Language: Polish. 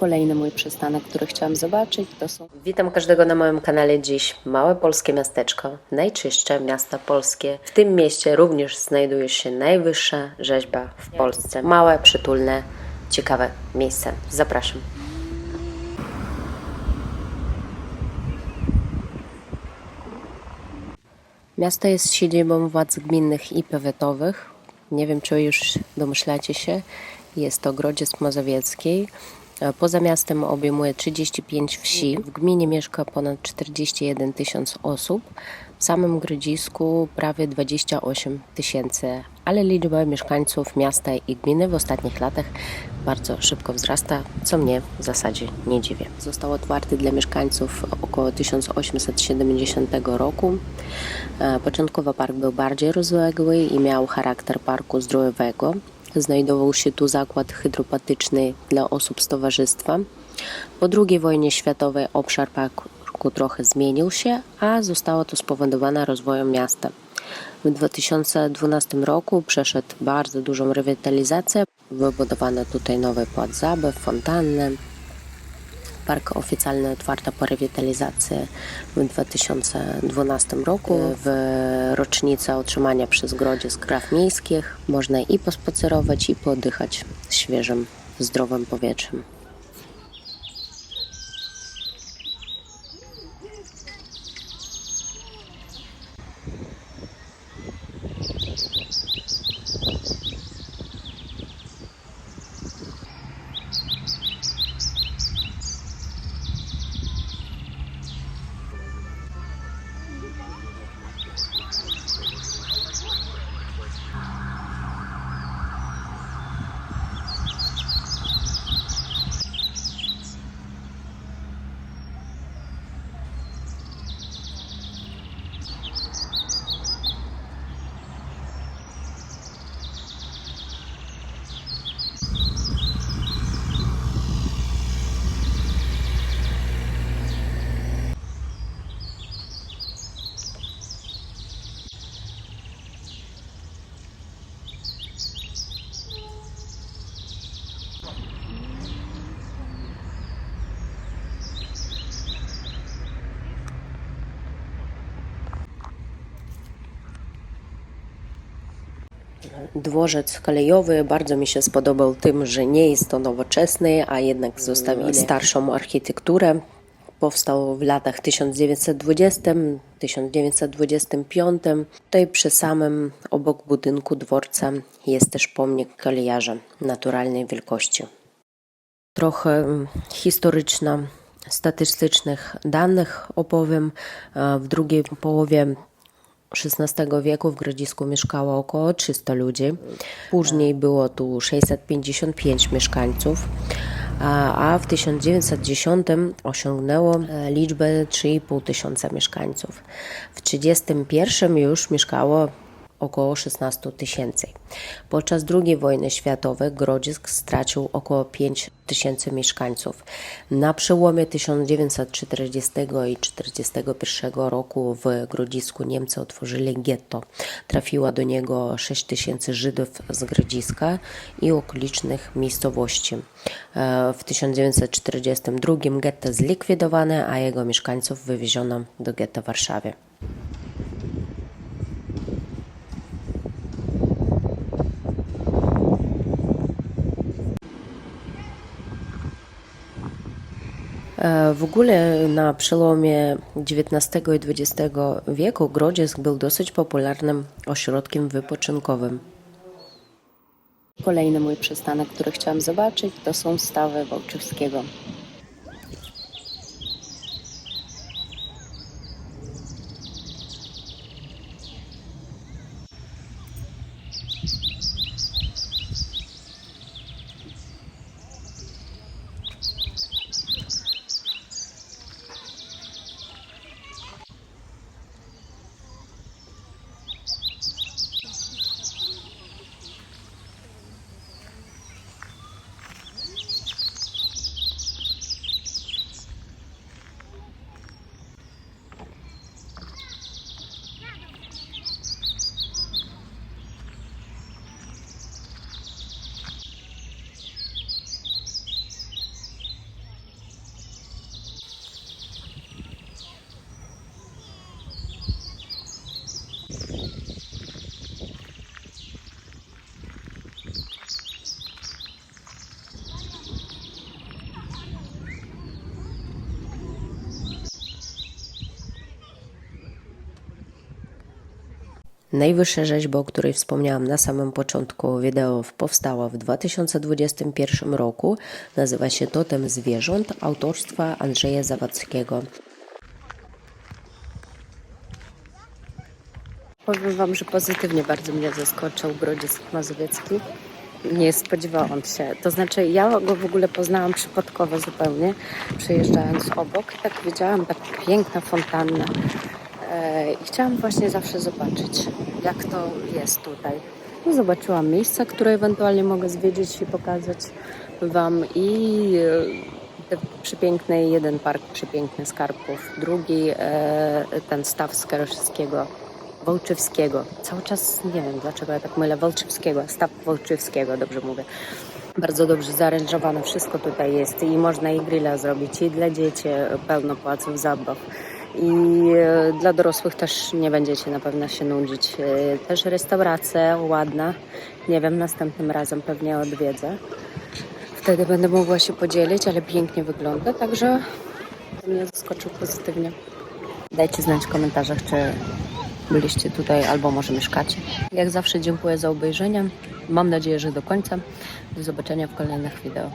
Kolejny mój przystanek, który chciałam zobaczyć, to są Witam każdego na moim kanale dziś. Małe polskie miasteczko, najczystsze miasta polskie. W tym mieście również znajduje się najwyższa rzeźba w Polsce. Małe, przytulne, ciekawe miejsce. Zapraszam. Miasto jest siedzibą władz gminnych i powiatowych. Nie wiem, czy już domyślacie się. Jest to Grodzisk Mazowiecki. Poza miastem obejmuje 35 wsi. W gminie mieszka ponad 41 tysiąc osób. W samym Grodzisku prawie 28 tysięcy, ale liczba mieszkańców miasta i gminy w ostatnich latach bardzo szybko wzrasta, co mnie w zasadzie nie dziwi. Został otwarty dla mieszkańców około 1870 roku. E, Początkowo park był bardziej rozległy i miał charakter parku zdrojowego. Znajdował się tu zakład hydropatyczny dla osób z towarzystwa. Po II wojnie światowej obszar parku trochę zmienił się, a zostało to spowodowane rozwojem miasta. W 2012 roku przeszedł bardzo dużą rewitalizację. Wybudowano tutaj nowy plac zabaw, fontannę. Park oficjalnie otwarto po rewitalizacji w 2012 roku. W rocznicę otrzymania przez Grodzisk praw miejskich można i pospacerować, i pooddychać świeżym, zdrowym powietrzem. Dworzec kolejowy bardzo mi się spodobał tym, że nie jest to nowoczesny, a jednak zostawili starszą architekturę. Powstał w latach 1920-1925. Tutaj przy samym obok budynku dworca jest też pomnik kolejarza naturalnej wielkości. Trochę mm, historyczna, statystycznych danych opowiem. W drugiej połowie XVI wieku w Grodzisku mieszkało około 300 ludzi. Później było tu 655 mieszkańców, a w 1910 osiągnęło e, liczbę 3,5 tysiąca mieszkańców. W 1931 już mieszkało około 16 tysięcy. Podczas II wojny światowej Grodzisk stracił około 5 tysięcy mieszkańców. Na przełomie 1940 i 1941 roku w Grodzisku Niemcy otworzyli getto. Trafiło do niego 6 tysięcy Żydów z Grodziska i okolicznych miejscowości. E, W 1942 getto zlikwidowane, a jego mieszkańców wywieziono do getta w Warszawie. W ogóle na przełomie XIX i XX wieku Grodzisk był dosyć popularnym ośrodkiem wypoczynkowym. kolejny mój przystanek, który chciałam zobaczyć, to są stawy Wałczewskiego. Najwyższa rzeźba, o której wspomniałam na samym początku wideo, powstała w 2021 roku. Nazywa się Totem Zwierząt autorstwa Andrzeja Zawadzkiego. Powiem Wam, że pozytywnie bardzo mnie zaskoczył Grodzisk Mazowiecki. Nie spodziewałam się. To znaczy, ja go w ogóle poznałam przypadkowo zupełnie, przejeżdżając obok. Tak widziałam, tak piękna fontanna. I chciałam właśnie zawsze zobaczyć, jak to jest tutaj. No, zobaczyłam miejsca, które ewentualnie mogę zwiedzić i pokazać Wam. I e, te przepiękne, jeden park przepiękny Skarpów, drugi e, ten staw Skarżskiego. Wołczywskiego. Cały czas nie wiem dlaczego ja tak mylę. Wołczywskiego, staw Wołczywskiego, dobrze mówię. Bardzo dobrze zaaranżowane wszystko tutaj jest i można i grilla zrobić i dla dzieci pełno placów zabaw. I e, dla dorosłych też nie będziecie na pewno się nudzić. E, Też restauracja ładna. Nie wiem, następnym razem pewnie odwiedzę. Wtedy będę mogła się podzielić, ale pięknie wygląda, także mnie zaskoczył pozytywnie. Dajcie znać w komentarzach, czy byliście tutaj albo może mieszkacie. Jak zawsze dziękuję za obejrzenie. Mam nadzieję, że do końca. Do zobaczenia w kolejnych wideo.